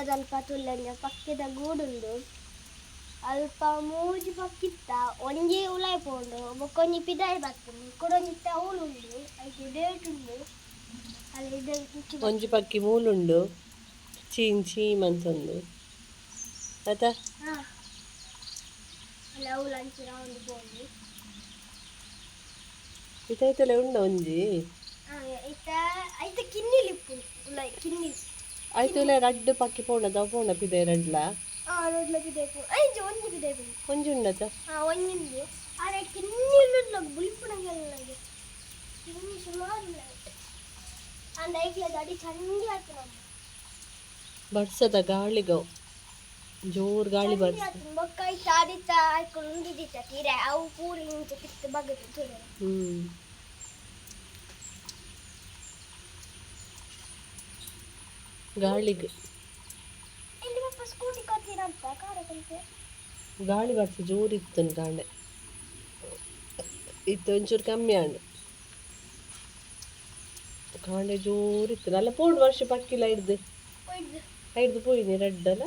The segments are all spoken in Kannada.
ಪಕ್ಕದ ಅಲ್ಪ ತುಲ್ಲಂಜ ಪಕ್ಕದ ಗೂಡುಂಡು ಅಲ್ಪ ಮೂಜಿ ಪಕ್ಕಿತ್ತ ಒಂಜಿ ಉಲಾಯ್ ಪೋಂಡು ಬೊಕ್ಕೊಂಜಿ ಪಿದಾಯ್ ಬರ್ತುಂಡು ಕೊಡೊಂಜಿತ್ತ ಅವಳುಂಡು ಐದು ಡೇಟ್ ಉಂಡು ಅಲ್ಲಿ ಇದು ಒಂಜಿ ಪಕ್ಕಿ ಮೂಲುಂಡು ಚೀನ್ ಚೀಮ್ ಅಂತಂದು. ಆತ ಹಾ. ಅಲ್ಲ ಅವಳು ಅಂಚಿನ ಒಂದು ಪೋಂಡು ಇದಾಯ್ತಲ್ಲ ಉಂಡ ಒಂಜಿ? ಹಾ ಇತ್ತ ಐತ ಕಿನ್ನಿಲಿಪ್ಪು ಉಲಾಯ್ ಕಿನ್ನಿ ಕಿನ್ನಿ ಸುಮಾರು ಅಂದ ಐಕ್ಲದ ಅಡಿ ಚಂಡಿ ಆಯ್ತು ನಮ್ಮ ಬರ್ಸದ ಗಾಳಿಗವು ಜೋರ್ ಗಾಳಿ ಬರ್ಸ. ಬೊಕ್ಕೈ ಉಂಡಿದಿತ್ತ ತೀರೆ. ಅವು ಪೂರಿ ನಿಂತು ಕಿತ್ತು ಹ್ಮ್. ಗಾಳಿಗೆ. ಗಾಳಿ ಬರ್ತ ಜೋರ್ ಇತ್ತು ಗಾಂಡೆ ಇತ್ತು ಒಂಚೂರು ಕಮ್ಮಿ ಆಂಡು ಕಾಂಡೆ ಜೋರ್ ಇತ್ತು ಅಲ್ಲ ಪೋಂಡು ವರ್ಷ ಪಕ್ಕಿಲ್ಲ ಹಿಡ್ದು. ಹಿಡ್ದು ಪೋಯಿನಿ ರೆಡ್ ಅಲ್ಲ?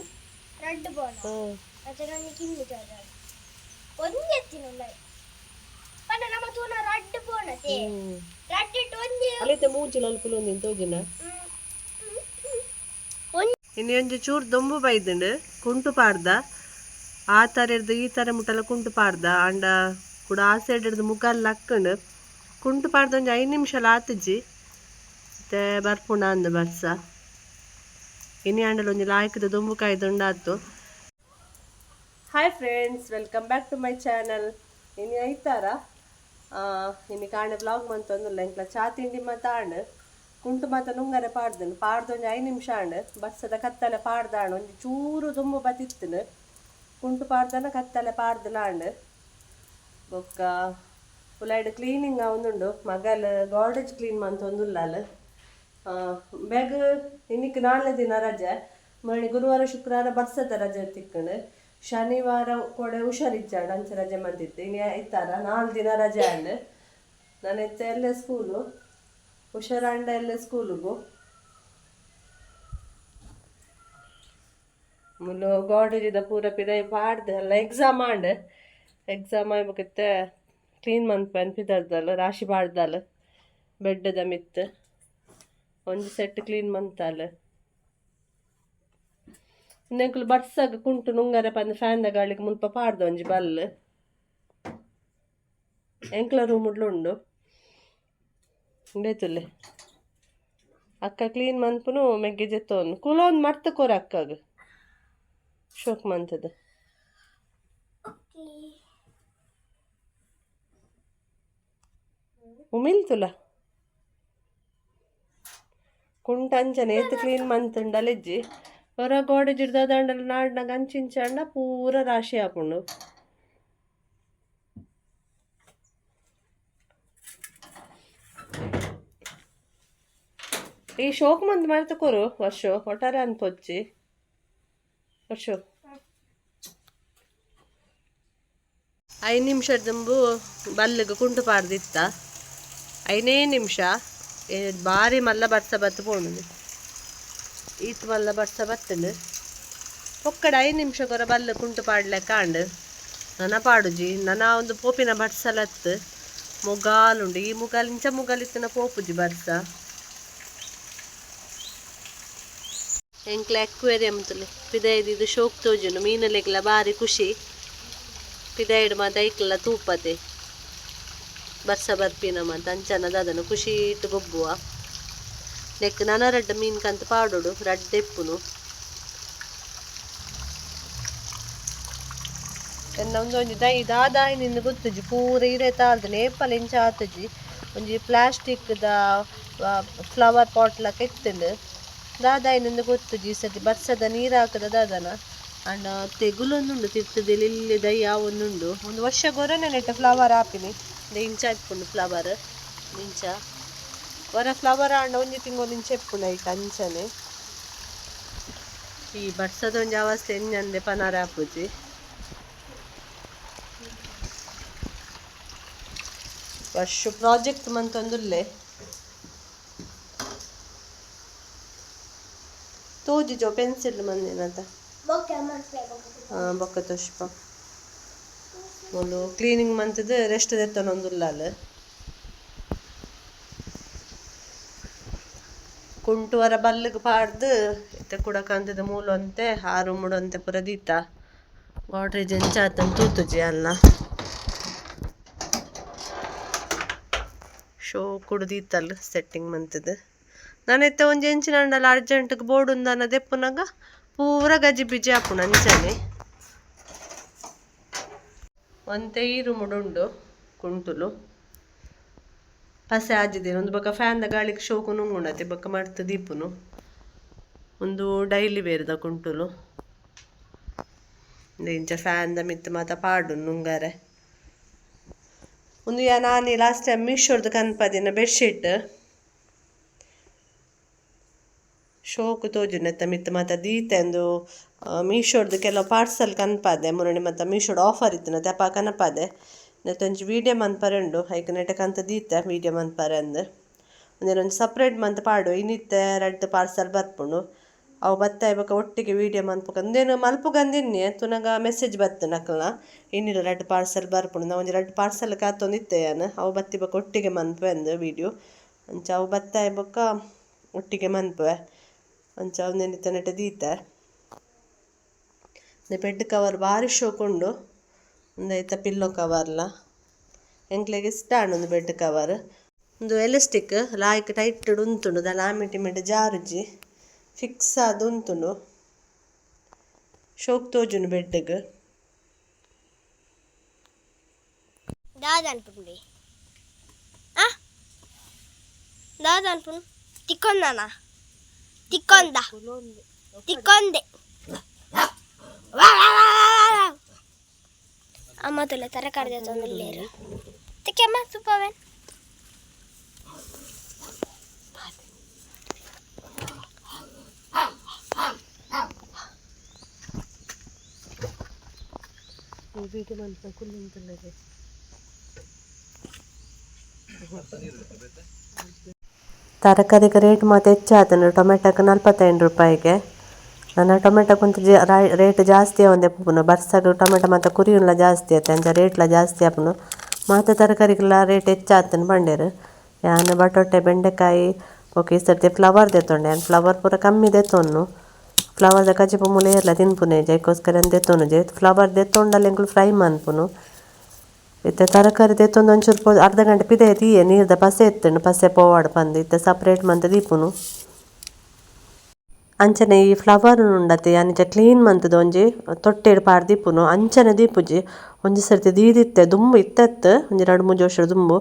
ಅಲ್ಲೈತೆ ಮೂಜಿಲ ಅಲ್ಪುಲು ಒಂದಿನ ತೋಜಿನ ಒಂದು ಇನ್ನು ಒಂಜಿ ಚೂರು ದೊಂಬು ಕುಂಟು ಪಾಡ್ದ. ಆ ಥರ ಇರ್ದು ಈ ಥರ ಮುಟ್ಟಲ್ಲ ಕುಂಟು ಪಾಡ್ದ. ಅಂಡ ಕೂಡ ಆ ಸೈಡ್ ಹಿಡ್ದು ಮುಖಲ್ಲಿ ಹಾಕೊಂಡು ಕುಂಟು ಪಾಡ್ದ ಒಂದು ಐದು ನಿಮಿಷ ಆತಜ್ಜಿ. ಮತ್ತೆ ಬರ್ಪುಣ ಅಂದ ಬರ್ಸ. ಇನಿ ಅಂಡಲ್ ಒಂಜಿ ಲಾಯ್ಕದ ದೊಂಬು ಕಾಯ್ದುಂಡಾತು hi friends welcome back to my channel ಇನ್ನು ಐತಾರ ಇನ್ನು ಕಾಣೆ ಬ್ಲಾಗ್ ಮಂತೊಂದುಲ್ಲ, ಇಂಕ್ಲ ಚಾ ತಿಂಡಿ ಮಾತಾಂಡ್. ಕುಂಟು ಮಾತ ನುಂಗನೆ ಪಾಡ್ದನು ಪಾಡ್ದೊಂದು ಐದು ನಿಮಿಷ ಆಂಡ್ ಬಸ್ಸದ ಕತ್ತಲೆ ಪಾಡ್ದಾಣ, ಒಂದು ಚೂರು ತುಂಬ ಬತ್ತಿತ್ತನು ಕುಂಟು ಪಾಡ್ದನ ಕತ್ತಲೆ ಪಾಡ್ದಲಾಂಡ್ ಬೊಕ್ಕ ಉಲಾಯ್ಡ್ ಕ್ಲೀನಿಂಗ್ ಆವೊಂದುಂಡು ಮಗಲ್ ಗಾರ್ಡೇಜ್ ಕ್ಲೀನ್ ಮಂತೊಂದುಲ್ಲ ಬೇಗ ಇನ್ನಿಕ್ ನಾಳೆ ದಿನ ರಜೆ. ಮಣಿ ಗುರುವಾರ, ಶುಕ್ರವಾರ ಬರ್ಸದ ರಜೆ ತಿಕ್ಕಂಡು ಶನಿವಾರ ಕೊಡೆ ಹುಷಾರಿಜ್ಜಾಂಡ್ ಅಂಚೆ ರಜೆ ಮಂತಿತ್ತು. ಇನ್ನು ಇತ್ತಾರ? ನಾಲ್ಕು ದಿನ ರಜೆ ಅಂಡ್ ನಾನು ಇತ್ತ ಎಲ್ಲೇ ಸ್ಕೂಲು ಹುಷಾರಂಡ ಎಲ್ಲ ಸ್ಕೂಲಿಗೂ? ಮುಲು ಗಾಡಿದ ಪೂರ ಪಿದಾಯ ಪಾಡ್ದೆ ಅಲ್ಲ ಎಕ್ಸಾಮ್ ಆಂಡ್. ಎಕ್ಸಾಮ್ ಆಯ್ಬೇಕಿತ್ತೆ ಕ್ಲೀನ್ ಮನ್ಪನ್ ಪಿದರ್ದಲ್ಲ ರಾಶಿ ಪಾಡ್ದಲ್ಲ ಬೆಡ್ಡದ ಮಿತ್. ಒಂದು ಸೆಟ್ ಕ್ಲೀನ್ ಮಂತಲ್ಲ ಇನ್ನೆಂಕುಲು ಬಡ್ಸಾಗ ಕುಂಟು ನುಂಗರ ಪಂದ ಫ್ಯಾನ್ದ ಗಾಳಿಗೆ ಮುಲ್ಪ ಪಾಡ್ದ ಒಂಜಿ ಬಲ್ ಎಂಕ್ಲ ರೂಮ್ ಉಂಡು ಬೇತುಲ್ಲೆ ಅಕ್ಕ ಕ್ಲೀನ್ ಮನ್ಪುನು ಮೆಗ್ಗೆ ಜೆತ್ತೋನು ಕುಲ ಒಂದು ಮರ್ತ ಕೋರ ಅಕ್ಕಗ. ಶೋಕ್ ಮಂತದ ಉಮಿಲ್ತುಲ ಕುಂಟ ಅಂಚನೆ ಏತ್ ಕ್ಲೀನ್ ಮಂತುಂಡಲೆಜ್ಜಿ ಹೊರ ಗೋಡೆ ಜಿಡ್ದಾದಂಡಲ್ಲಿ ದಂಡಲ ನಾಡ್ನಾಗ ಅಂಚಿಂಚಂಡ ಪೂರ ರಾಶಿ ಹಾಕೊಂಡು ಈ ಶೋಕ್ ಮಂತ್ ಮಾಡ್ತಕೋರು ವರ್ಷ ಒಟ್ಟಾರೆ ಅನ್ಪೊಚ್ಚಿ ವರ್ಷ. ಐದು ನಿಮಿಷ ದಂಬು ಬಲ್ಲಿಗೆ ಕುಂಟು ಪಾಡ್ದಿತ್ತ. ಐನೇ ನಿಮಿಷ ಭಾರಿ ಮಲ್ಲ ಬರ್ಸ ಬತ್ತು ಪೋಣ ಈತ್ ಮಲ್ಲ ಬರ್ಸ ಬತ್ತಂಡು ಒಕ್ಕಡ ಐದು ನಿಮಿಷ ಕೊರ ಬಲ್ಲ ಕುಂಟು ಪಾಡ್ಲೆ ಕಾಂಡ್ ನನ ಪಾಡುಜಿ. ನನ ಒಂದು ಪೋಪಿನ ಬರ್ಸಲತ್ತು. ಮುಗಾಲುಂಡು. ಈ ಮುಗಾಲ್ ಇಂಚ ಮುಗಾಲಿತ್ತಿನ ಪೋಪುಜಿ ಬರ್ಸ. ಎಂಕ್ಲ ಅಕ್ವೇರಿಯಂ ತುಲೆ ಪಿದಾಯ್ದು ಇದು ಶೋಕ್ ತೋಜುನು ಮೀನಲೆಗ್ಲ ಬಾರಿ ಖುಷಿ. ಪಿದಾಯ್ಡು ಮಾತ ಐಕ್ಲ ತೂಪತೆ. ಬರ್ಸ ಬರ್ಪಿನ ಮಾತ ಅಂಚನದ ಅದನ್ನು ಖುಷಿ ಇಟ್ಟು ಗೊಬ್ಬುವ. ನೆಕ್ ನನ ರಡ್ಡ ಮೀನ್ ಕಂತ ಪಾಡೋಡು ರಡ್ಡ ಎಪ್ಪುನು ಎನ್ನ ಒಂದೊಂಜಿ ದೈ ದಾದಾಯಿ ನಿನ್ನ ಪೂರ ಇರೆ ತಾಳ್ದು ನೇಪಲ್ ಇಂಚ ಆತಜಿ ಒಂಜಿ ಪ್ಲಾಸ್ಟಿಕ್ದ ಫ್ಲವರ್ ಪಾಟ್ಲ ಎತ್ತಂಡು ದಾದಾಯಿ ನಿಂದ ಗೊತ್ತುಜಿ ಈ ಸತಿ ಬರ್ಸದ ನೀರು ಹಾಕದ ದಾದನ. ಅಂಡ ತೆಗುಲೊಂದುಂಡು ತಿರ್ತದೆ ಇಲ್ಲಿ ದಯ್ಯ ಒಂದುಂಡು ಒಂದು ವರ್ಷ ಗೊರನೆ ನೆಟ್ಟ ಫ್ಲವರ್ ಹಾಪಿನಿ ಒಂದು ಇಂಚ ಇಪ್ಪುಂಡು ಫ್ಲವರ್ ಇಂಚ. ಹೊರ ಫ್ಲವರ್ ಆಂಡ ಒಂಜಿ ತಿಂಗಳು ಇಂಚ ಇಪ್ಪುಂಡು ಐಟ್ ಅಂಚನೆ. ಈ ಬರ್ಸದ ಒಂಜಿ ಅವಸ್ಥೆ ಎಂಜಂದೆ ಪನಾರ ಹಾಪುಜಿ ವರ್ಷ ಪ್ರಾಜೆಕ್ಟ್ ಮಂತೊಂದುಲ್ಲೆ. ತೋಜಿ ಜೋ ಪೆನ್ಸಿಲ್ ಮಂದಿನಂತ ಮನ್ಸ್ಲೆ ಬೊಕ್ಕೆ ತುಷ್ಪ. ಒಂದು ಕ್ಲೀನಿಂಗ್ ಮಂತದ ರೆಸ್ಟ್ ದೆತ್ತನ ಒಂದು ಕುಂಟು ಕುಂಟುವರ ಬಲ್ಲಿಗೆ ಪಾಡ್ದು ಇತ್ತೆ ಕುಡಕಂತದ ಮೂಲಂತೆ ಆರು ಮುಡಂತೆ ಪುರ ದೀತ. ಗಾಡ್ರೇಜ್ ಎಂಚಾತನ್ ತೂತುಜಿ ಅಲ್ಲ ಶೋ ಕುಡ್ದೀತಲ್ಲ ಸೆಟ್ಟಿಂಗ್ ಮಂತದ. ನಾನೆತ್ತೆ ಒಂಜಿ ಎಂಚಿನಂಡಲ ಅರ್ಜೆಂಟ್ಗೆ ಬೋರ್ಡ್ ಉಂದನ ದೆಪ್ಪುನಾಗ ಪೂರ ಗಜಿ ಬಿಜಿ ಆಪುಣ ಅಂಚನೆ ಒಂತೆ ಈರು ಮುಡುಂಡು ಕುಂಟುಲು. ಪಸೆ ಆಜಿದ್ದೇನೆ ಒಂದು ಫ್ಯಾನ್ ಫ್ಯಾನ್ದ ಗಾಳಿಗೆ ಶೋಕು ನುಂಗುಣತೆ ಬೊಕ ಮರ್ತು ದೀಪುನು. ಒಂದು ಡೈಲಿ ಬೇರ್ದ ಕುಂಟುಲು. ಇಂಚ ಫ್ಯಾನ್ದ ಮಿತ್ತು ಮಾತ ಪಾಡು ನುಂಗಾರೆ. ಒಂದು ಯಾ ನಾನು ಲಾಸ್ಟ್ ಟೈಮ್ ಮೀಶೋರ್ದು ಕನ್ಪದಿನ ಬೆಡ್ಶೀಟ್. ಶೋಕು ತೋಜುನೆತ್ತ ಮಿತ್ತ್ ಮಾತ ದೀತೆ ಮೀಶೋಡ್ದು ಕೆಲವು ಪಾರ್ಸಲ್ ಕನ್ಪಾದೆ. ಮುರಣಿ ಮತ್ತ ಮೀಶೋಡ್ ಆಫರ್ ಇತ್ತು ಅಪ್ಪ ಕನಪಾದೆ. ನೆತ್ತ ಒಂಜಿ ಮನ್ಪರೆ ಉಂಡು. ಐಕ್ ನೆಟಕಂತ ದೀತೆ ವೀಡಿಯೋ ಮನ್ಪರೆ ಅಂದ್. ಒಂದು ಸಪ್ರೇಟ್ ಮಂತ್ ಪಾಡು ಇನ್ನಿತ್ತೆ ಎರಡು ಪಾರ್ಸಲ್ ಬರ್ಪುಂಡು. ಅವು ಬತ್ತ ಇವಾಗ ಒಟ್ಟಿಗೆ ವೀಡಿಯೋ ಮನ್ಪಕ. ಅಂದೇನು ಮಲ್ಪುಗಂದಿನ್ನೆ ತುನಗ ಮೆಸೇಜ್ ಬತ್ತು ನಕಲ್ನ. ಇನ್ನಿಲ್ಲ ಎರಡು ಪಾರ್ಸಲ್ ಬರ್ಪುಂಡು. ನಾ ಒಂದು ಎರಡು ಪಾರ್ಸಲ್ ಕಾತೊಂದಿತ್ತೆ ಏನು. ಅವು ಬತ್ತಿ ಬೊಕ ಒಟ್ಟಿಗೆ ಮನ್ಪೆ ಅಂದ್ ವೀಡಿಯೋ ಅಂಚ ಅವು ಬತ್ತ ಇವಾಗ ಒಟ್ಟಿಗೆ ಮನ್ಪೆ ಅಂಚ ಒಂದೇನಿತ್ತ ನೆಟ ದೀತೆ ಬೆಡ್ ಕವರ್ ಭಾರಿ ಶೋಕೊಂಡು ಒಂದೈತ ಪಿಲ್ಲೋ ಕವರ್ಲ ಎಂಕ್ಲೆಗೆ ಇಷ್ಟ ಒಂದು ಬೆಡ್ ಕವರ್ ಒಂದು ಎಲಾಸ್ಟಿಕ್ ಲಾಯ್ಕ್ ಟೈಟ್ ಉಂತುಂಡು ದಾಲ ಆಮಿಟಿ ಮಿಟ್ ಜಾರುಜಿ ಫಿಕ್ಸ್ ಆದ ಉಂತುಂಡು ಶೋಕ್ ತೋಜುಂಡು ಬೆಡ್ಗೆ ದಾದ ಅನ್ಪುಂಡಿ ಆ ದಾದ ಅನ್ಪುನ್ ತಿಕ್ಕೊಂದನ ತಿಕ್ಕೊಂದ ತಿಕ್ಕೊಂದೆ ಅಮ್ಮ ತುಲೆ ತರಕಾರಿ ತಂದಿಲ್ಲೇರು ತಿಕ್ಕಮ್ಮ ತುಪ್ಪವೇನ್ ತರಕಾರಿಗೆ ರೇಟ್ ಮಾತ್ರ ಹೆಚ್ಚಾತನು ಟೊಮೆಟೊಕ್ಕೆ ನಲ್ವತ್ತೆಂಟು ರೂಪಾಯಿಗೆ. ನನ್ನ ಟೊಮೆಟೊ ಕುಂತ ರೇಟ್ ಜಾಸ್ತಿ ಆವಂದೆ ಪುನು. ಬರ್ಸಾಗ ಟೊಮೆಟೊ ಮಾತ್ರ ಕುರಿಯುಲ್ಲ ಜಾಸ್ತಿ ಆಯ್ತು. ಅಂಚ ರೇಟ್ಲ ಜಾಸ್ತಿ ಆಪುನು. ಮಾತ ತರಕಾರಿಗೆಲ್ಲ ರೇಟ್ ಹೆಚ್ಚಾತನು ಬಂಡೇರು. ಯಾನು ಬಟಾಟೆ, ಬೆಂಡೆಕಾಯಿ, ಓಕೆ, ಈ ಸರ್ತಿ ಫ್ಲವರ್ ದೆತ್ತೊಂಡೆ ಯಾನ್ ಫ್ಲವರ್ ಪೂರ ಕಮ್ಮಿ ದೆತ್ತೊನ್ನು ಫ್ಲವರ್ದ ಕಜಿಪು ಮುಲೆ ಇರ್ಲ ತಿನ್ಪುನೆ. ಜೈಕೋಸ್ಕರ ದೆತ್ತೊನು ಜೈ ಫ್ಲವರ್ ದೆತ್ತೊಂಡಲ್ಲ ಫ್ರೈ ಮನ್ಪುನು ಇತ್ತೆ ತರಕಾರಿ ತೆತ್ತೊಂದು ಒಂಚೂರು ಪೋ ಅರ್ಧ ಗಂಟೆ ಪಿದೆ ತೀಯೆ ನೀರ್ದ ಪಸೆ ಎತ್ತುಂಡು ಪಸೆ ಪೋವಾಡ್ ಪಂದ್ ಇತ್ತೆ ಸಪ್ರೇಟ್ ಮಂತ್ ದೀಪುನು ಅಂಚನೆ ಈ ಫ್ಲವರ್ ಉಂಡತೆ ಅಂಚ ಕ್ಲೀನ್ ಮಂತದ ಒಂಜಿ ತೊಟ್ಟೆಡ್ ಪಾಡ್ ದೀಪುನು ಅಂಚನೆ ದೀಪುಜಿ ಒಂಜಿ ಸರ್ತಿ ದೀದಿತ್ತೆ ದುಂಬು ಇತ್ತತ್ತು, ಒಂಜಿ ಎರಡು ಮೂಜಿ ವರ್ಷ ದುಂಬು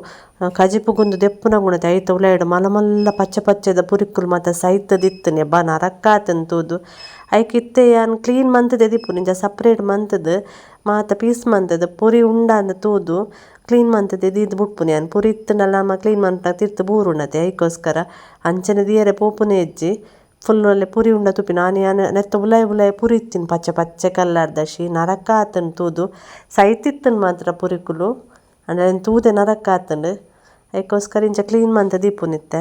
ಕಜಿಪುಗೊಂದು ದೆಪ್ಪುನ ಗುಣತೆ ಐತ ಉಲಾಯ್ಡು ಮಲ್ಲ ಮಲ್ಲ ಪಚ್ಚ ಪಚ್ಚದ ಪುರಿಕ್ಕುಲು ಮಾತ ಸೈತ ದಿತ್ತನೆ ಬ ನರಕ್ಕಾತನ್ ತೂದು ಐಕ್ ಇತ್ತೆ ಯಾನ್ ಕ್ಲೀನ್ ಮಂತದೆ ದೀಪುನು ಇಂಚ ಸಪ್ರೇಟ್ ಮಂತದ, ಮಾತ ಪೀಸ್ ಮಂತದ, ಪುರಿ ಉಂಡ ಅಂದ ತೂದು. ಕ್ಲೀನ್ ಮಂತದೆ ದೀದ್ ಬುಡ್ಪುನೆ ಯಾನ್, ಪುರಿ ಇತ್ತನಲ್ಲ ಮ ಕ್ಲೀನ್ ಮಂತ ತಿರ್ತು ಬೂರುಂಡತೆ ಐಕೋಸ್ಕರ ಅಂಚನೆ ದಿಯರೆ ಪೋಪುನೆ ಇಜ್ಜಿ ಫುಲ್ ಒಳ್ಳೆ ಪುರಿ ಉಂಡ ಯಾನ್ ನೆತ್ತ ಉಲಾಯ್ ಉಲಾಯ್ ಪುರಿ ಇತ್ತಿನ ಪಚ್ಚ ಪಚ್ಚೆ ಕಲ್ಲರ್ದ ಶಿ ನರಕ ಆತುಂಡು ತೂದು ಸೈತಿತ್ತನ್ ಮಾತ್ರ ಪುರಿಕುಲು ಅಂದ್ರೆ ತೂದೆ ನರಕ ಆತುಂಡು ಅದಕ್ಕೋಸ್ಕರ ಇಂಚ ಕ್ಲೀನ್ ಮಂತ ದೀಪುನಿತ್ತೆ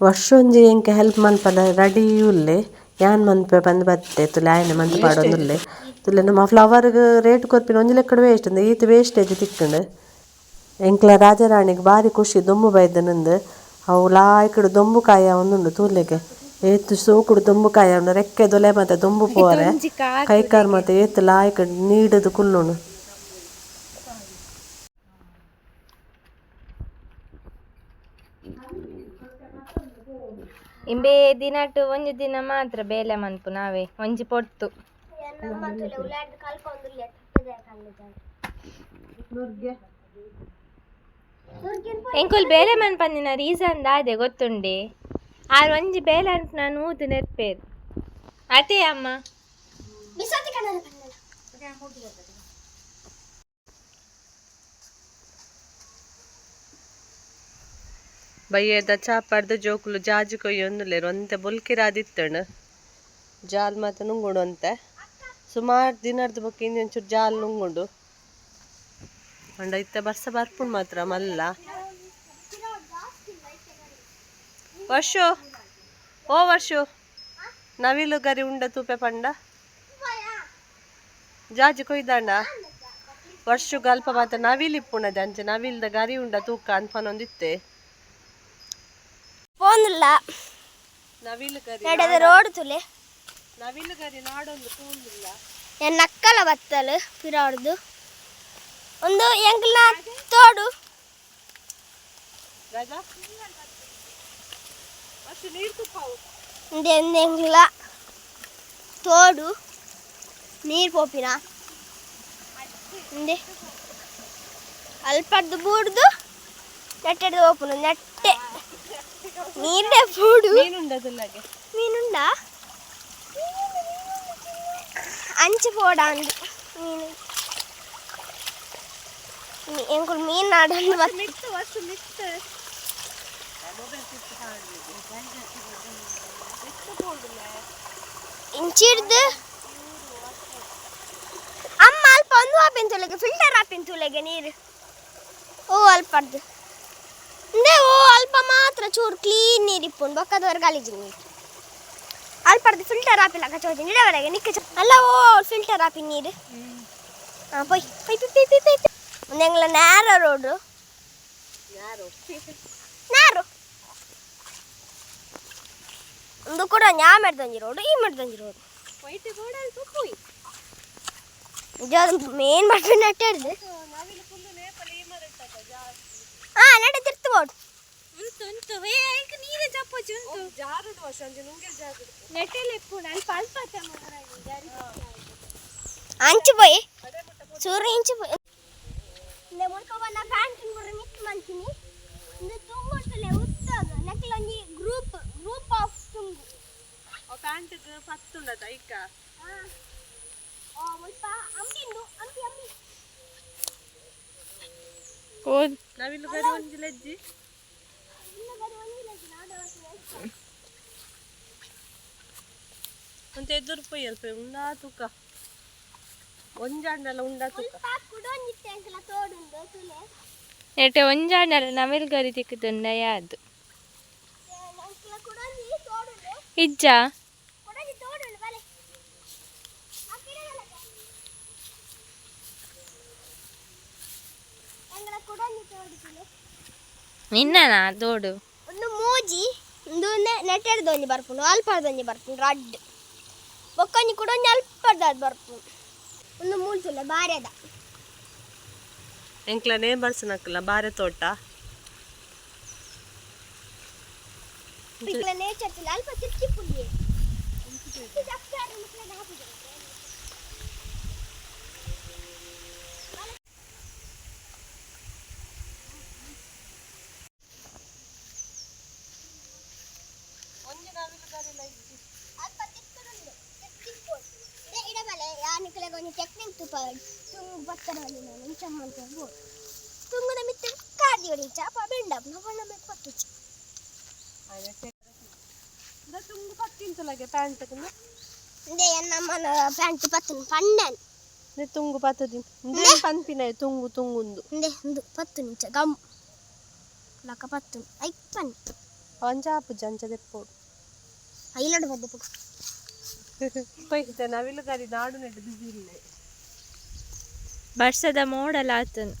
ವರ್ಷ ಒಂಜಿ ಎಂಕೆ ಹೆಲ್ಪ್ ಮನ್ಪದ ರೆಡಿ ಉಲ್ಲೆ ಯಾನ್ ಮನ್ಪೆ ಬಂದು ಬತ್ತೆ ತುಲೆ ಆಯ್ನೆ ಮಂತ್ ಪಾಡೊಂದುಲ್ಲೆ ತುಲೆ ನಮ್ಮ ಫ್ಲವರ್ಗೆ ರೇಟ್ ಕೊರ್ಪಿನ ಒಂಜಿ ಲೆಕ್ಕಡ ವೇಸ್ಟ್ ಅಂದ ಈತ್ ವೇಸ್ಟೇಜ್ ತಿಕ್ಕಂಡು ಎಂಕ್ಲ ರಾಜರಾಣಿಗೆ ಬಾರಿ ಖುಷಿ ದೊಂಬು ಬೈದನಂದು ಅವು ಲಾಯ್ಕಡು ದೊಂಬು ಕಾಯ ಒಂದುಂಡು ತೂಲೆಗೆ ಏತ್ ಸೋಕುಡು ದೊಂಬು ಕಾಯ ಉಂಡು ರೆಕ್ಕೆ ದೊಲೆ ಮತ್ತೆ ದೊಂಬು ಪೋರೆ. ಕೈಕಾರ್ ಮತ್ತೆ ಏತ್ ಲಾಯ್ಕ ನೀಡದು ಕುಲ್ಲುಣು. ಇಂಬೆ ದಿನಟ್ಟು ಒಂಜಿ ದಿನ ಮಾತ್ರ ಬೇಲೆ ಮನ್ಪು ನಾವೇ ಒಂಜಿ ಪೊಟ್ಟು. ಎಂಕುಲ್ ಬೇಲೆ ಮನ್ಪಂದಿನ ರೀಸನ್ ದಾದೆ ಗೊತ್ತುಂಡೆ? ಆರ್ ಒಂಜಿ ಬೇಲೆ ಅಂತ ನಾನು ಊದು ನೆರ್ಪೇರು ಅದೇ ಅಮ್ಮ. ಬಯ್ಯದ ಚಾಪಾಡ್ದು ಜೋಕುಲು ಜಾಜಿ ಕೊಯ್ಯೊಂದುಲ್ಲೇರು ಒಂತೆ ಬೊಲ್ಕಿರಾದಿತ್ತಣ ಜಾಲ್ ಮಾತ ನುಂಗುಂಡು ಅಂತ. ಸುಮಾರು ದಿನದ ಬಗ್ಗೆ ಇನ್ನೊಂಚೂರು ಒಂಚೂರು ಜಾಲ್ ನುಂಗುಂಡು ಅಂಡ ಇತ್ತ ಬರ್ಸ ಬರ್ಪುಂಡು ಮಾತ್ರ ಮಲ್ಲ. ವರ್ಷು ಓ ವರ್ಷು ನವಿಲು ಗರಿ ಉಂಡ ತೂಪೆ ಪಂಡ. ಜಾಜಿ ಕೊಯ್ದಾಂಡ ವರ್ಷು ಗಲ್ಪ ಮಾತ ನವಿಲು ಅಂಚೆ ನವಿಲ್ದ ಗರಿ ಉಂಡ ತೂಕ ಅನ್ಪನೊಂದಿತ್ತೆ ಪೋನಿಲ್ಲ ನವಿಲು ಗರಿ ರೋಡ್ ತುಲೆ. ನವಿಲು ಗರಿ ನಾಡೊಂದು ಪೋನಿಲ್ಲ ಎನ್ನ ಅಕ್ಕಲ ಬತ್ತಲು ಪಿರಾಡ್ದು. ಒಂದು ಎಂಗ್ಲ ತೋಡು. ರಾಜಾ? ಅಷ್ಟು ನೀರು ತುಪ್ಪವು ಇಂದೆ ಒಂದು ಎಂಗ್ಲ ತೋಡು ನೀರು ಪೋಪಿನ ಇಂದೆ ಅಲ್ಪಡ್ದು ಬೂಡ್ದು ನೆಟ್ಟೆಡ್ದು ಓಪುನು ನೆಟ್ಟೆ ನೀರೇ ಬೂಡು ಮೀನುಂಡದಲ್ಲಾಗೆ ಮೀನುಂಡ ಅಂಚು ಇಂಚಿಡ್ದು ಅಮ್ಮ ಅಲ್ಪ ಒಂದು ಆಪಿನ ತುಲೆಗೆ ಫಿಲ್ಟರ್ ಆಪಿನ ತುಲೆಗೆ ನೀರು ಓ ಅಲ್ಪಡ್ದು ಅಂದ್ರೆ ಓ ಅಲ್ಪ ಮಾತ್ರ ಚೂರು ಕ್ಲೀನ್ ನೀರು ಇಪ್ಪುಂಡು ಬಕ್ಕದವರೆ ಗಲೀಜು ನೀರು ಅಲ್ಪಡ್ದು ಫಿಲ್ಟರ್ ಆಪಿಲ್ಲ ಕಚ್ಚೋದಿ ನಿಡವರೆಗೆ ನಿಕ್ಕ ಚ- ಅಲ್ಲ ಓ ಫಿಲ್ಟರ್ ಆಪಿನ ನೀರು ಹಾಂ ಪೊಯ್ ಪೈ ಪೈ ಪೈ ಪೈ ಪೈ ಒಂದು ಎಂಗ್ಲ ನೇರ ರೋಡು ಯಾರು ನೇರು ಒಂದು ಕೂಡ ಯಾ ಮಾಡ್ದಂಜಿ ರೋಡು ಈ ಮಾಡ್ದಂಜಿ ರೋಡು ವೈಟ್ ಬೋರ್ಡ್ ಅಲ್ಲಿ ತುಪ್ಪಿ ಜಾಗ ಮೇನ್ ಮಾಡ್ಕೊಂಡು ನಟ್ಟಿಡ್ದು ನಾವಿಲ್ಲಿ ಫುಲ್ ನೇಪಾಳ ಈ ಮರ ಇರ್ತದ ಜಾಸ್ತಿ ಹಾ ನಡೆ ತಿರ್ತು ಬೋರ್ಡ್ ಉಂಟು ಉಂಟು ಹೇ ಐಕ ನೀರೇ ಚಪ್ಪಚ್ಚಿ ಉಂಟು ಜಾರುಡು ವರ್ಷ ಅಂಜೆ ನುಂಗೆ ಜಾರುಡು ನೆಟ್ಟೆಲ್ಲ ಇಪ್ಪುಂಡು ಅಲ್ಪ ಅಲ್ಪ ಅಂಚು ಪೋಯಿ ಸೂರ್ಯ ಇಂಚು ಪೋಯಿ இந்த முழுக்க பண்ண பேண்ட் கூட மிக்ஸ் பண்ணிச்சினி இந்த தூங்குட்டுல உத்தாக நெக்கில் வந்து കാണിച്ചിട്ട് പത്തുണ്ടോ തൈക്ക ನಾವಿಲ್ಲಿ ಬರೀ ಒಂದು ಲಜ್ಜಿ ಅಂತ ಎದುರು ಪೊಯ್ ಅಲ್ಪ ಉಂಡಾ ತೂಕ. ಒಂಜಾಂಡಲ ಉಂಡಾ ತೂಕ. ಎಟೆ ಒಂಜಾಂಡಲ ನವಿಲ್ ಗರಿ ತಿಕ್ಕದೊಂಡ ಯಾದು ಇಜ್ಜಾ? ನಿನ್ನನಾ? ತೋಡು ಒಂದು ಮೂಜಿ ಒಂದು ನೆಟ್ಟೆಡ್ದೊಂಜಿ ಬರ್ಪುಂಡು ಅಲ್ಪಡ್ದೊಂಜಿ ಬರ್ಪುಂಡು ರಡ್. ಬೊಕ್ಕೊಂಜಿ ಕೂಡ ಒಂಜಿ ಅಲ್ಪಡ್ದ ಬರ್ಪುಂಡು ಒಂದು ಮೂಲ್ತುಲೆ ಬಾರೆದ ಎಂಕ್ಲ ನೇಬರ್ಸ್ ನಕ್ಕಲ್ಲ ಬಾರೆ ತೋಟ. ನೇಚರ್ ಅಲ್ಪ ತಿರ್ಚಿ ಪುಡಿ ಅಲ್ಪ ತಿಕ್ಕುದುಂಡು ತಿಕ್ಕಿಪ್ಪೋಡು ಇಡೆ ಇಡಬಲೆ ಯಾನಿಕಲೆಗ ಒಂಜಿ ಟೆಕ್ನಿಕ್ ತುಪ್ಪ ತುಂಗು ಬತ್ತಡ ಬಂದಿ ನಾನು ಇಂಚಮ್ಮ ಅಂತ ಹೇಳ್ಬೋದು ತುಂಗುದ ಮಿತ್ತ ಕಾದಿ ಹೊಡಿಚ ಅಪ್ಪ ಬೆಂಡಪ್ಪ ಬಣ್ಣ ಬೇಕು ಪತ್ತುಚ್ಚ ತುಂಗು ಪತ್ತಿಂತಲಗೆ ಪ್ಯಾಂಟ್ ಇಂದೆ ನಮ್ಮನ ಪ್ಯಾಂಟ್ ಪತ್ತುನು ಪಂಡನ್ ನೆ ತುಂಗು ಪತ್ತದಿ ಪನ್ಪಿನ ತುಂಗು ತುಂಗುಂದು ಇಂದೆ ಒಂದು ಪತ್ತು ನಿಮಿಷ ಗಮ್ ಲಕ ಪತ್ತು ಐಪ್ಪನ್ ಒಂಜಾಪು ಜಂಚ ದೆಪ್ಪೋಡು ಐಲಡು ಬದ್ದೆ ಪುಗ ಪೈತೆ ನವಿಲು ಗರಿ ನಾಡು ನೆಟ್ಟು ಬಿಸಿ ಮೋಡಲಾತನ್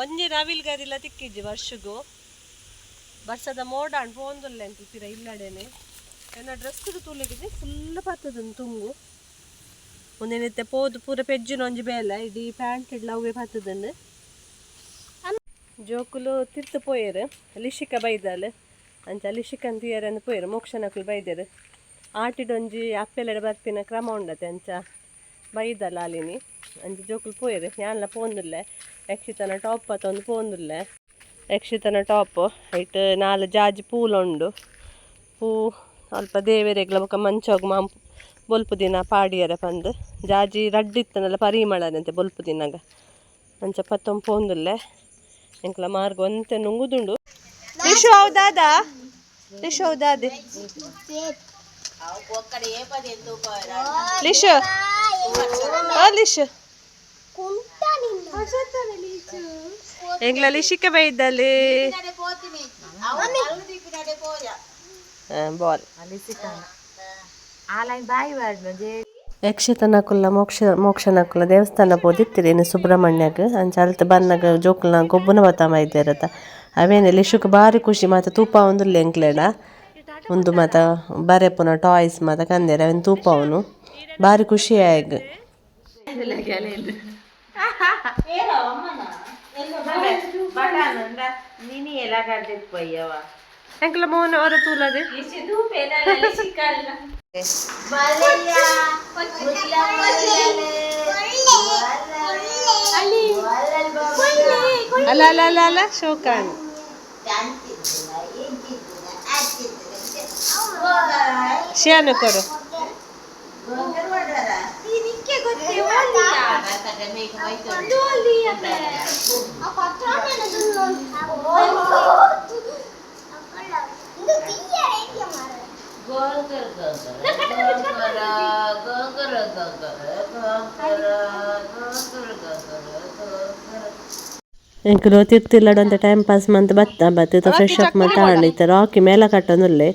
ಒಂಜಿ ರವಿಲ್ ಗರಿಲ ತಿಕ್ಕಿಜ್ಜಿ ವರ್ಷಗೂ. ಬರ್ಸದ ಮೋಡ ಅಂಡ್ ಅಂತ ಪಿರ ಇಲ್ಲಡೇನೆ. ಎನ್ನ ಡ್ರೆಸ್ ತೂಲೆಗಿದೆ ಫುಲ್ ಬರ್ತದ ತುಂಗು. ಒಂದೇನೈತೆ ಪೋದು ಪೂರ ಪೆಜ್ಜಿನ ಒಂಜಿ ಬೇಲ, ಇಡೀ ಪ್ಯಾಂಟ್ ಇಡ್ಲ ಅವೇ ಪತ್ತದನ್ನು ಜೋಕುಲು ತಿರ್ತು ಪೋಯರು, ಲಿಶಿಕ ಬೈದಲ್. ಅಂಚ ಲಿಶಿಕನ್ ಅಂದು ಪೋಯರು, ಮೋಕ್ಷನಕುಲು ಬೈದರು. ಆಟಿಡೊಂಜಿ ಅಪ್ಪೆಲೆಡೆ ಬರ್ತಿನ ಕ್ರಮ ಉಂಡತೆ ಅಂಚ ಬೈದಲ್ಲ ಅಲ್ಲಿನಿ ಅಂಚೆ ಜೋಕುಲು ಪೋಯಿದೆ ಯಾನ್ಲ ಪೋಂದುಲ್ಲೆ? ಯಕ್ಷಿತನ ಟಾಪ್ ಪತೊಂದು ಪೋಂದುಲ್ಲೆ. ಯಕ್ಷಿತನ ಟಾಪ್, ಐಟ್ ನಾಲ್ ಜಾಜಿ ಪೂಲುಂಡು. ಪೂ ಸ್ವಲ್ಪ ದೇವೆರೆಗ್ಲ ಬೊಕ ಮಂಚೋಗ ಮಾಂ ಬೊಲ್ಪು ದಿನ ಪಾಡಿಯರ ಪಂದು. ಜಾಜಿ ರಡ್ಡಿತ್ತನಲ್ಲ ಪರಿಮಳನಂತೆ ಬೊಲ್ಪು ದಿನಾಗ. ಅಂಚ ಪತ್ತೊಂದು ಪೋಂದುಲ್ಲೆ. ಎಂಕ್ಲ ಮಾರ್ಗ ಒಂತೆ ನುಂಗುದುಂಡು. ಹೌದಾದ ಹೌದಾದೆ ಲಿಶು. ಆ ಲಿಶು. ಕುಂಟ ನಿನ್ನ. ಎಂಗ್ಲ ಲಿಶಿಕ ಬೈದಲ್ಲಿ ಬಾಲ್. ಜೇ ಯಕ್ಷತನಕುಲ್ಲ ಮೋಕ್ಷ ಮೋಕ್ಷನಕುಲ್ಲ ದೇವಸ್ಥಾನ ಪೋದಿತ್ತಿರೇನು ಸುಬ್ರಹ್ಮಣ್ಯಗ್ ಅಂಚ ಅಲ್ತ್ ಬನ್ನಗ ಜೋಕುಲ್ನ ಗೊಬ್ಬನ ಬತಾಮ ಇದ್ದೇರತ ಅವೇನೆ ಲಿಶುಕ್ ಬಾರಿ ಖುಷಿ ಮಾತ ತೂಪ ಒಂದುಲ್ಲೆ ಎಂಕ್ಲೆಡ ಒಂದು ಮಾತ ಬರೆಪುನ ಟಾಯ್ಸ್ ಮಾತ ಕಂದೇರ ಅವೇನ್ ತೂಪ ಅವನು ಬಾರಿ ಖುಷಿ ಆಯ್ಗ್ ನೀನಿ ಎಲ್ಲ ಕಡ್ದಿತ್ ಪೊಯ್ಯವ ಎಂಕ್ಲ ಮೋನ ಅವರ ತೂಲದೆ ಅಲ್ಲ ಅಲ್ಲ ಅಲ್ಲ ಅಲ್ಲ ಶೋಕಾಣ್ ಶಿಯಾನು ಕೊಡು ಎಂಕುಲು ತಿರ್ತಿಲ್ಲಡ ಅಂತ ಟೈಮ್ ಪಾಸ್ ಮಂತ್ ಬತ್ತ ಬತ್ತ ಫ್ರೆಶ್ ಅಪ್ ಮಂತ್ ಆಡ್ಲಿತ್ತ ರಾಕಿ ಮೇಲ ಕಟ್ಟೊಂದುಲ್ಲೆ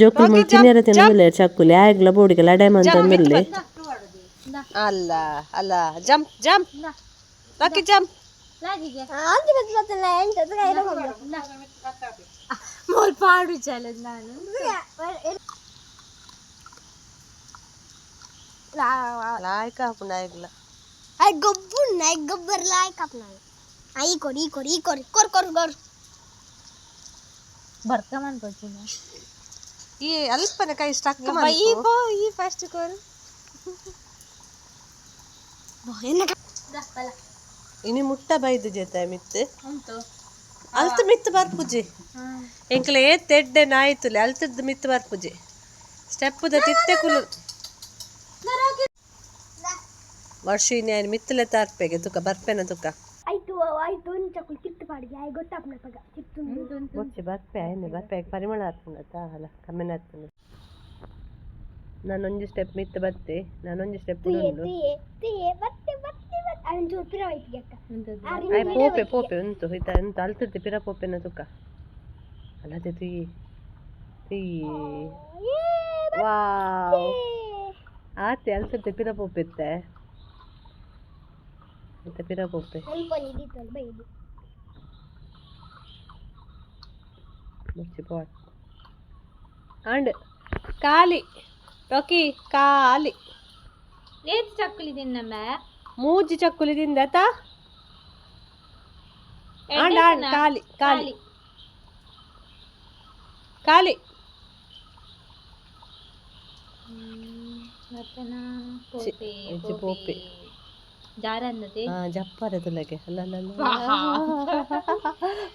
ಜೋಕುಲ್ ಮುಲ್ ತಿನ್ಯರ ತಿನ್ನೊಂದುಲ್ಲೆ ಚಕ್ಕುಲಿ ಆಗ್ಲ ಬೋಡಿಗೆ ಲಡೆ ಮಂತ್ ಅಂದುಲ್ಲೆ ಅಲ್ಲ ಅಲ್ಲ ಜಂಪ್ ಜಂಪ್ ರಾಕಿ ಜಂಪ್ ಮೋಲ್ ಪಾಡು ಚಲದ್ ನಾನು ಲಾಯ್ಕ ಹಾಪುಂಡ ಆಗ್ಲ ಗೊಬ್ಬು ನೈ ಗೊಬ್ಬರ ಲಾಯ್ ಕಪ್ನಾನು ಈ ಕೊಡಿ ಈ ಕೊಡಿ ಈ ಕೊಡಿ ಕೊರ್ ಕೊರ್ ಕೊರ್. ಬರ್ಕಮನ್ ಈ ಅಲ್ಪನೆ ಕೈ ಸ್ಟಕ್ ಈ ಬೋ ಈ ಫಸ್ಟ್ ಕೋರು. ಇನಿ ಮುಟ್ಟ ಬೈದು ಜೊತೆ ಮಿತ್ ಅಲ್ತ ಮಿತ್ ಪೂಜೆ. ಎಂಕಲ ಏ ತೆಡ್ಡೆ ನಾಯ್ತುಲೆ ಅಲ್ತದ ಮಿತ್ ಪೂಜೆ. ಸ್ಟೆಪ್ ದ ತಿತ್ತೆ ಕುಲು. ವರ್ಷ ಇನ್ನೇನು ಮಿತ್ತಲೆ ತಾರ್ಪೆಗೆ ತುಕ ಬರ್ಪೆನ ತುಕ. ಆಯ್ತು ಆಯ್ತು ಒಂದು ಚಕ್ಕುಲ್ ಚಿತ್ತು ಪಾಡಿಗೆ ಆಯ್ ಗೊತ್ತಾಪ್ನ ಪಗ ಚಿತ್ತು ಮುಚ್ಚಿ ಬರ್ಪೆ ಆಯ್ನೆ ಬರ್ಪೆ ಪರಿಮಳ ಹತ್ಕೊಂಡತ್ತ ಅಲ್ಲ ಕಮ್ಮಿನ ಹತ್ಕೊಂಡು ನಾನೊಂದು ಸ್ಟೆಪ್ ಮಿತ್ ಬತ್ತೆ ನಾನೊಂದು ಸ್ಟೆಪ್ ತಿಯೆ ಉಂಡು ತಿಯೆ ತಿಯೆ ಬತ್ತೆ ಬತ್ತೆ ಬತ್ತೆ ಅವನ್ ಚೂರು ಪಿರ ಆಯ್ತು ಅಕ್ಕ ಆಯ್ ಪೋಪೆ ಪೋಪೆ ಉಂಟು ಇತ ಎಂತ ಅಲ್ತಿರ್ತಿ ಪಿರ ಪೋಪೆನ ತುಕ ಅಲ್ಲದೆ ತೀ ತೀ ವಾವ್ ಆತೆ ಅಲ್ತಿರ್ತಿ ಪಿರ ಪೋಪೆತ್ತೆ ಮತ್ತೆ ಪಿರ ಪೋಪೆ ಸ್ವಲ್ಪ ನಿದೀತಲ್ಲ ಬೈದು ಮುಚ್ಚಿ ಬಾಲ್ ಅಂಡ್ ಕಾಲಿ ರೊಕ್ಕಿ ಕಾಲಿ ಏತ್ ಚಕ್ಕುಲಿ ತಿನ್ನಮ್ಮ ಮೂಜಿ ಚಕ್ಕುಲಿ ತಿಂದತ ಅಂಡ್ ಅಂಡ್ ಕಾಲಿ ಕಾಲಿ ಕಾಲಿ ಮತ್ತನ ಪೋಪೆ ಇಜ್ಜಿ ಪೋಪೆ. ಜಾರ ನನ್ನ ಹಾ ತುಲಗೆ ಅಲ್ಲ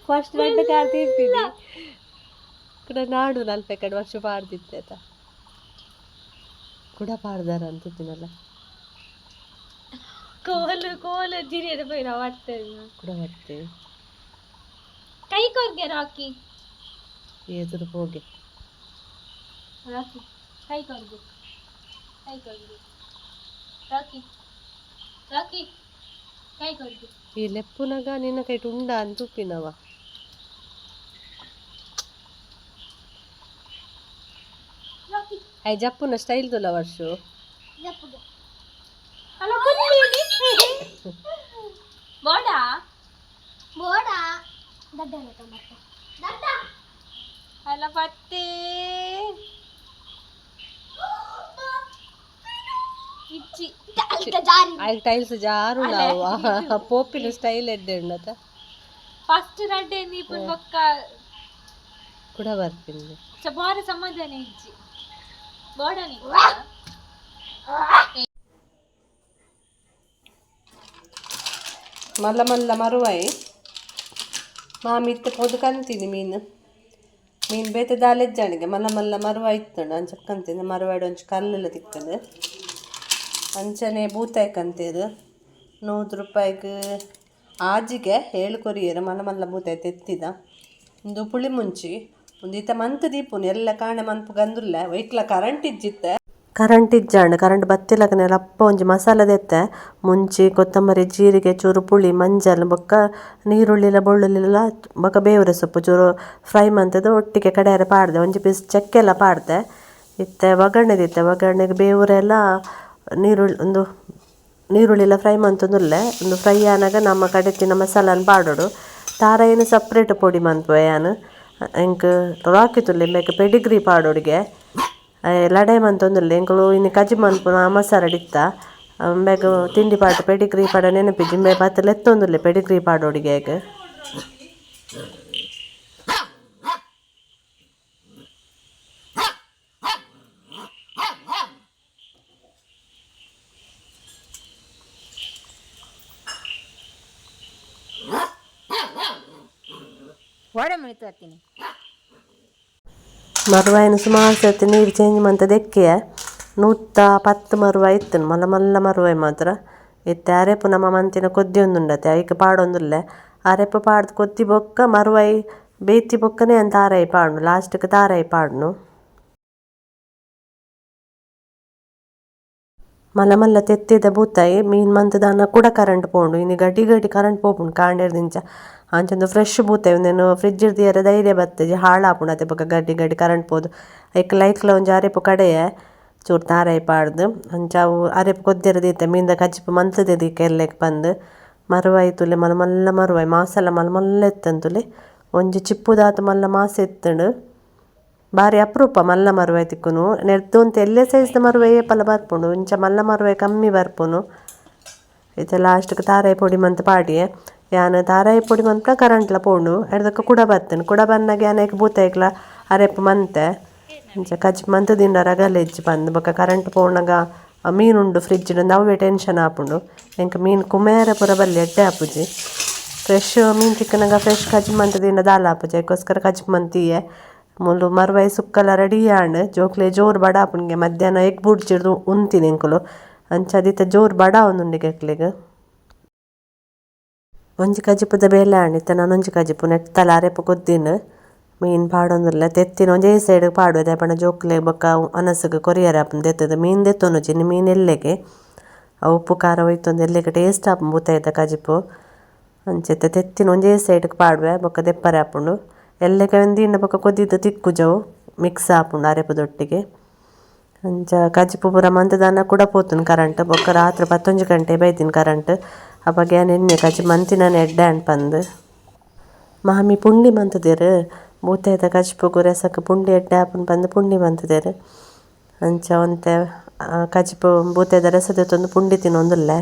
ಫಸ್ಟ್ ರೆಡ್ ಕಾರ್ ತೀರ್ಪಿನಿ ಕೂಡ ನಾಡು ನಾಲ್ಕು ಕಡೆ ವರ್ಷ ಪಾಡ್ದಿತ್ತೆ ಆತ ಕೂಡ ಪಾಡ್ದಾರ ಅಂತಿದ್ದೀನಲ್ಲ. ಕೋಲು ಕೋಲು ಜಿರಿಯದ ಪೈ ನಾವು ಆಗ್ತದೆ ಕೂಡ ಬರ್ತೇವೆ ಕೈ ಕೊರ್ಗೆ ರಾಕಿ. ಎದುರು ಹೋಗಿ. ರಾಕಿ. ಕೈ ಕೊರ್ಗು. ಕೈ ಕೊರ್ಗು. ರಾಕಿ. ಈ ಲೆಪ್ಪುನಗ ನಿನ್ನ ಕೈ ಉಂಡ ಅಂತ ಉಪ್ಪಿನವ. ಐ ಜಪ್ಪುನ ಸ್ಟೈಲ್ ತುಲ ವರ್ಷು. ಹಲೋ ಬೋಡಾ ಬೋಡಾ ದಡ್ಡ ಅಲ್ಲ ಪತ್ತೆ. ಐ ಟೈಲ್ಸ್ ಜಾರು. ಪೋಪಿನ ಸ್ಟೈಲ್ ಎಡ್ಡೆ ಉಂಡತ ಫಸ್ಟ್ ರಡ್ಡೆ ನೀಪುನ್ ಪಕ್ಕ ಕೂಡ ಬರ್ತೀನಿ. ಬಾರ ಸಮಾಧಾನ ಇಜ್ಜಿ. ಬೋಡನಿ ಮಲ್ಲ ಮಲ್ಲ ಮರುವಾಯಿ ಮಾಮಿತ್ತೆ ಪೊದು ಕಂತೀನಿ ಮೀನು. ಮೀನು ಬೇತೆ ದಾಲೆಜ್ಜಾಣಿಗೆ ಮಲ್ಲ ಮಲ್ಲ ಮರುವ ಇತ್ತಂಡು. ಅಂಚ ಕಂತೀನಿ. ಮರುವಾಡು ಒಂಚು ಕಲ್ಲೆಲ್ಲ ತಿಕ್ಕದು. ಅಂಚನೆ ಬೂತಾಯಿ ಕಂತೀರು ನೂರು ರೂಪಾಯಿಗೆ ಆಜಿಗೆ ಏಳು ಕೊರಿಯರು ಮಲ್ಲ ಮಲ್ಲ ಬೂತಾಯಿ ತೆತ್ತಿದ. ಒಂದು ಪುಳಿ ಮುಂಚಿ, ಒಂದು ಈತ ಮಂತ್ ದೀಪುನು, ಎಲ್ಲ ಕಾಣ ಮನ್ಪು ಗಂದುಲ್ಲ ವೈಕ್ಲ ಕರೆಂಟ್ ಇಜ್ಜಿತ್ತೆ. ಕರೆಂಟ್ ಇಜ್ಜಾಂಡ್ ಕರೆಂಟ್ ಬತ್ತಿಲಕನೆ ಅಪ್ಪ ಒಂಜಿ ಮಸಾಲ ದೆತ್ತೆ. ಮುಂಚಿ ಕೊತ್ತಂಬರಿ, ಜೀರಿಗೆ, ಚೂರು ಪುಳಿ, ಮಂಜಲ್, ಬೊಕ್ಕ ನೀರುಳ್ಳಿಲ, ಬೆಳ್ಳುಳ್ಳಿಲ, ಬೊಕ್ಕ ಬೇವ್ರೆ ಸೊಪ್ಪು, ಚೂರು ಫ್ರೈ ಮಂತದ್ದು ಒಟ್ಟಿಗೆ ಕಡೆಯರೆ ಪಾಡ್ದೆ, ಒಂಜಿ ಪೀಸ್ ಚಕ್ಕೆಲ ಪಾಡ್ದೆ. ಇತ್ತೆ ಒಗ್ಗರಣೆದಿತ್ತೆ ಒಗ್ಗರಣೆಗೆ ಬೇವುರೆಲ್ಲ ನೀರುಳ್ಳಿ ಒಂದು ನೀರುಳ್ಳಿಲ ಫ್ರೈ ಮಂತೊಂದುಲ್ಲೆ. ಒಂದು ಫ್ರೈ ಆನಾಗ ನಮ್ಮ ಕಡೆತಿನ ಮಸಾಲನ ಬಾಡೋಡು. ತಾರ ಏನು ಸಪ್ರೇಟ್ ಪೊಡಿ ಯಾನ್ ಎಂಕ್ ರಾಕಿತುಲ್ಲೆ ಮೇಕ್ ಪೆಡಿಗ್ರಿ ಪಾಡೋಡಿಗೆ. ಲಡೆ ಮಂತೊಂದುಲ್ಲೆ. ಎಂಕುಲು ಇನ್ನು ಕಜಿ ಮನ್ಪುನ ಮಸಾಲ ಡಿತ್ತ ಬೇಗ ತಿಂಡಿ ಪಾಡು ಪೆಡಿಗ್ರಿ ಪಾಡ ನೆನಪಿಜಿ ಇಂಬೆ ಬತ್ತಲ ಎತ್ತೊಂದುಲ್ಲೆ ಪೆಡಿಗ್ರಿ ಪಾಡೋಡಿಗೆ ಓಡೆ ಮುಳಿತು ಬರ್ತೀನಿ ಮರುವಾಯಿನ ಸುಮಾರು ಸರ್ತಿ ನೀರು ಚೇಂಜ್ ಮಂತ ದೆಕ್ಕೆ ನೂತ ಪತ್ತು ಮರುವಾಯ ಇತ್ತು ಮಲ್ಲ ಮಲ್ಲ ಮರುವಾಯಿ ಮಾತ್ರ. ಇತ್ತೆ ಅರೆಪು ನಮ್ಮ ಮಂತಿನ ಕೊದ್ದಿ ಒಂದುಂಡತೆ, ಐಕ್ ಪಾಡೊಂದುಲ್ಲೆ. ಅರೆಪು ಪಾಡ್ದು ಕೊತ್ತಿ ಬೊಕ್ಕ ಮರುವಾಯಿ ಬೇತಿ ಬೊಕ್ಕನೆ ಅಂತ ತಾರಾಯಿ ಪಾಡ್ನು, ಲಾಸ್ಟ್ಗೆ ತಾರಾಯಿ ಪಾಡ್ನು. ಮಲ್ಲ ಮಲ್ಲ ತೆತ್ತಿದ ಬೂತಾಯಿ ಮೀನ್ ಮಂತದಾನ ಕೂಡ ಕರೆಂಟ್ ಪೋಂಡು ಇನ್ನು ಗಡಿ ಗಡಿ ಕರೆಂಟ್ ಪೋಪುಂಡು ಕಾಂಡೆರ್ದಿಂಚ ಅಂಚಂದು ಫ್ರೆಶ್ ಬೂತಾಯಿ ಒಂದೇನು ಫ್ರಿಡ್ಜ್ ಇರ್ದಿಯರ ಧೈರ್ಯ ಬತ್ತಜಿ ಹಾಳಾಪುಂಡು ಅತೆ ಬೊಕ ಗಡ್ಡಿ ಗಡ್ಡಿ ಕರೆಂಟ್ ಪೋದು. ಐಕ್ ಲೈಟ್ಲ ಒಂಜಿ ಅರೆಪು ಕಡೆಯೆ ಚೂರು ತಾರಾಯಿ ಪಾಡ್ದು. ಅಂಚ ಅವು ಅರೆಪು ಕೊದ್ದಿರ ದೀತೆ, ಮೀನ್ದ ಕಚ್ಚಿಪು ಮಂತುದೆ ದೀಕ ಎಲ್ಲೆಕ್ ಬಂದು. ಮರುವಾಯಿ ತುಲೆ, ಮಲ್ಲ ಮಲ್ಲ ಮರುವಾಯಿ ಮಾಸೆಲ್ಲ ಮಲ್ಲ ಮಲ್ಲ ಎತ್ತಂತುಲೆ ಒಂಜಿ ಚಿಪ್ಪುದಾತು ಮಲ್ಲ ಮಾಸ ಎತ್ತಂಡು. ಬಾರಿ ಅಪರೂಪ ಮಲ್ಲ ಮರುವಾಯಿ ತಿಕ್ಕುನು. ನೆರ್ದೊಂತ ಎಲ್ಲೆ ಸೈಜ್ದ ಮರುವಾಯಿ ಏಪಲ ಬರ್ಪುಂಡು ಇಂಚ ಮಲ್ಲ ಮರುವಾಯಿ ಕಮ್ಮಿ ಬರ್ಪುನು ಇದು ಲಾಸ್ಟ್ಗೆ ತಾರಾಯಿ ಪೊಡಿ ಮಂತ್ ಪಾಡಿಯೆ. ಯಾನ್ ತಾರಾಯಿ ಪೊಡಿ ಮಂತ ಕರೆಂಟ್ಲ ಪೋಂಡು ಎಡ್ದಕ್ಕ ಕುಡ ಬತ್ತನು ಕುಡ ಬನ್ನಾಗ ಯಾನಕ್ ಬೂತೈಕ್ಲ ಅರೆಪ್ ಮಂತೆ ಅಂಚ ಕಜ್ ಮಂತ್ ದಿನ ರಗಲೆ ಇಜ್ಜಿ ಬಂದು ಬೊಕ ಕರೆಂಟ್ ಪೋಣಗ ಮೀನುಂಡು ಫ್ರಿಡ್ಜ್ ಅವೇ ಟೆನ್ಷನ್ ಆಪುಂಡು ಎಂಕ್ ಮೀನು ಕುಮೇರ ಪೂರ ಬಲ್ಲಿ ಎಡ್ಡೆ ಆಪುಜಿ ಫ್ರೆಶ್ ಮೀನು ತಿಕ್ಕನಾಗ ಫ್ರೆಶ್ ಕಜ್ ಮಂತ್ ದಿಂಡ ದಾಲ ಆಪುಜಿ ಅದಕ್ಕೋಸ್ಕರ ಕಚ್ ಮಂತಿಯೆ ಮುಲು ಮರುವಾಯಿ ಸುಕ್ಕಲ ರೆಡಿ ಆಂಡ್ ಜೋಕ್ಲೆ ಜೋರು ಬಡ ಆಪುಂಡ್ಗೆ ಮಧ್ಯಾಹ್ನ ಎಗ್ ಬುಡ್ಚಿಡ್ದು ಉಂತಿನಿ ಎಂಕುಲು ಅಂಚ ಅದಿತ್ತ ಜೋರು ಬಡ ಒಂದುಂಡಿಗೆ ಎಕ್ಲೆಗ್ ಒಂಜಿ ಕಜಿಪುದ ಬೇಲೆ ಆಂಡಿತ್ತ ನಾನು ಒಂಜಿ ಕಜಿಪು ನೆಟ್ಟಲ ಅರೆಪು ಕೊದ್ದಿನ. ಮೀನ್ ಪಾಡೊಂದುಲ್ಲ, ತೆತ್ತಿನ ಒಂಜೇ ಸೈಡ್ ಪಾಡು ಪಂಡ ಜೋಕ್ಲೆ ಬೊಕ್ಕ ಅನಸಗ ಕೊರಿಯರ ಆಪುಂಡು ಮೀನ್ ದೆತ್ತೊಂದು ಚಿನ್ನ ಮೀನ್ ಎಲ್ಲೆಗೆ ಆ ಉಪ್ಪು ಖಾರ ಒಯ್ತೊಂದು ಎಲ್ಲೆಗೆ ಟೇಸ್ಟ್ ಆಪುಂಡು ಬೂತಾಯ್ತ ಕಜಿಪು. ಅಂಚೆತ್ತ ತೆತ್ತಿನ ಒಂಜೇ ಸೈಡ್ ಪಾಡ್ವೆ, ಬೊಕ್ಕ ದೆಪ್ಪರೆ ಆಪುಂಡು ಎಲ್ಲೆಗೆ ಒಂದಿನ ಬೊಕ್ಕ ಕೊದ್ದಿದ್ದು ತಿಕ್ಕುಜವು ಮಿಕ್ಸ್ ಆಪುಂಡು ಅರೆಪುದೊಟ್ಟಿಗೆ ಅಂಚ ಕಜಿಪು ಪೂರ ಮಂತದಾನ ಕೂಡ ಪೋತುಂಡು ಕರೆಂಟ್, ಬೊಕ್ಕ ರಾತ್ರಿ ಪತ್ತೊಂಜಿ ಗಂಟೆ ಬೈತಿನ ಕರೆಂಟ್. ಅಪಗ ಎನ್ನೆ ಕಜಿ, ಮಂತಿನ ಎಡ್ಡೆ ಅನ್ಪಂದು ಪಂದ್. ಮಾಮಿ ಪುಂಡಿ ಮಂತುದೆರ್. ಬೂತೈದ ಕಜಿಪುಗು ರೆಸಕ್ ಪುಂಡಿ ಎಡ್ಡೆ ಆಪುನ್ ಪಂದ್ ಪುಂಡಿ ಮಂತುದೆರ್. ಅಂಚ ಒಂತೆ ಕಜಿಪು ಬೂತಾಯ್ದ ರೆಸ ದೆತ್ತೊಂದು ಪುಂಡಿ ತಿನ್ನೊಂದುಲ್ಲೆ.